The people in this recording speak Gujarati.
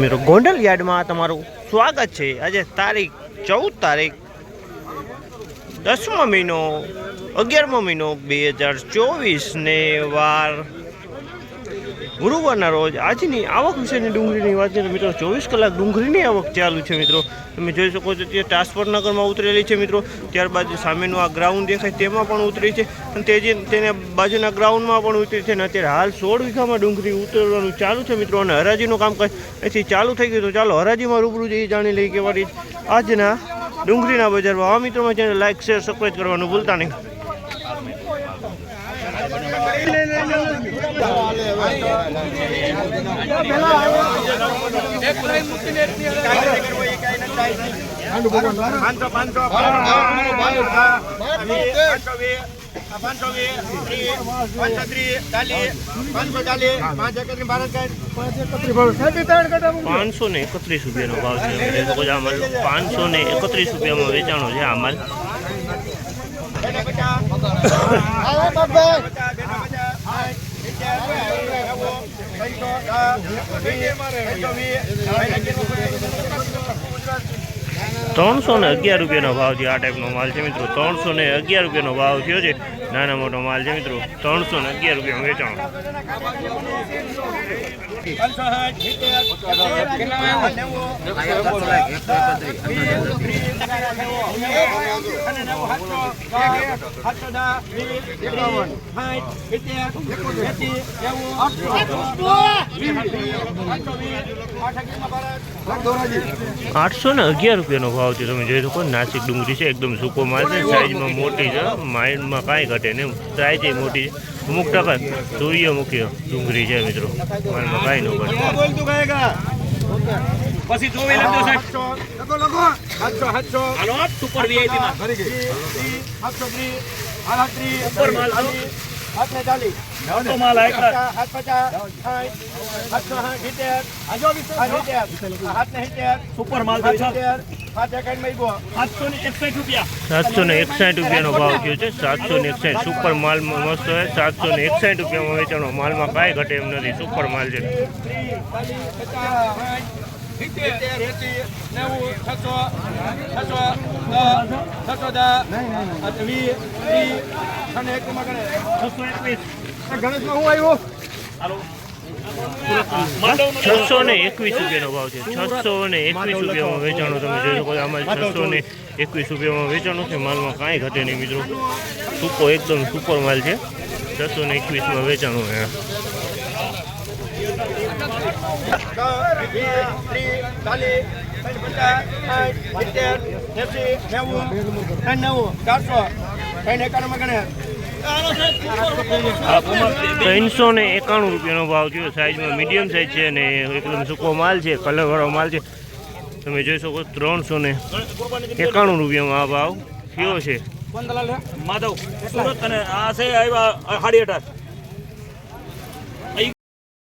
મિત્રો ગોંડલ યાર્ડમાં તમારું સ્વાગત છે. આજે તારીખ ચૌદ તારીખ દસમો મહિનો, અગિયારમો મહિનો બે હજાર ચોવીસ ને વાર ગુરુવારના રોજ આજની આવક વિશેની ડુંગળીની વાત કરીએ તો મિત્રો ચોવીસ કલાક ડુંગળીની આવક ચાલુ છે મિત્રો. તમે જોઈ શકો છો તે ટ્રાન્સફરનગરમાં ઉતરેલી છે મિત્રો. ત્યારબાદ સામેનું આ ગ્રાઉન્ડ દેખાય તેમાં પણ ઉતરી છે અને તે જે તેને બાજુના ગ્રાઉન્ડમાં પણ ઉતરી છે અને અત્યારે હાલ સોળ વીઘામાં ડુંગળી ઉતરવાનું ચાલુ છે મિત્રો અને હરાજીનું કામકાજ અહીંથી ચાલુ થઈ ગયું તો ચાલો હરાજીમાં રૂબરૂ જઈ જાણી લઈએ કે વારી આજના ડુંગળીના બજારમાં આ મિત્રોમાં જેને લાઈક શેર સબસ્ક્રાઈબ કરવાનું ભૂલતા નહીં. પાંચસો પાંચસો પાંચસો પાંચસો પાંચસો ને એકત્રીસ રૂપિયાનો ભાવ છે આ માલ પાંચસો ને એકત્રીસ રૂપિયામાં વેચાણો છે આ માલ ત્રણસો ને અગિયાર રૂપિયાનો ભાવ છે આ ટાઈપનો માલ છે મિત્રો. ત્રણસો ને અગિયાર રૂપિયાનો ભાવ થયો છે. નાના મોટો માલ છે મિત્રો. ત્રણસો ને અગિયાર રૂપિયા વેચાણ. આઠસો ને અગિયાર રૂપિયાનો ભાવ છે. તમે જોઈ શકો, નાસિક ડુંગળી છે, એકદમ સૂકો માલ છે, સાઈઝમાં મોટી છે. માઇન્ડમાં કાંઈ ઘટે નહીં સાઈઝ છે મોટી. અમુક ટકા સૂર્યમુખી ડુંગળી છે મિત્રો. માલમાં કાંઈ ન પડે પછી જોવી લેજો સાહેબ. લખો લખો. સાતસો સાતસો હાલો સુપર વીઆઈપી માં. ઉપર માલ છે. સાત ને ચાલીસ નવસો માલ એકલા સાત પચાસ સાઠ સાતસો સાઠ સિત્તેર. સાત સિત્તેર. ને સિત્તેર સુપર માલ સાત છે સાતસો ને એકસઠ રૂપિયાનો ભાવ થયો છે. સાતસો ને એકસાઠ સુપર માલ મસ્ત હોય સાતસો ને એકસાઠ રૂપિયામાં વેચાણો. માલમાં કાંઈ ઘટે એમ નથી. સુપર માલ છે. ગણેશમાં હું આવ્યું? છસો ને એકવીસ રૂપિયાનો ભાવ છે. છસો ને એકવીસ રૂપિયામાં વેચાણો તમે જોઈ શકો આમાં છસો ને એકવીસ રૂપિયામાં વેચાણો છે, માલમાં કાંઈ ઘટે નહીં મિત્રો. સૂકો, એકદમ સુપર માલ છે. છસો ને એકવીસમાં વેચાણો છે. ત્રણ નવું ચારસો ત્રણ એકાણું ગણે. ત્રણસો ને એકાણું રૂપિયાનો ભાવ થયો. સાઈઝમાં મીડિયમ સાઈઝ છે અને એકદમ સૂકો માલ છે કલરવાળો માલ છે. તમે જોઈ શકો ત્રણસો ને એકાણું રૂપિયામાં આ ભાવ થયો છે. માધવ, સુરત અને આ છે, આવ્યા સાડી અઢાર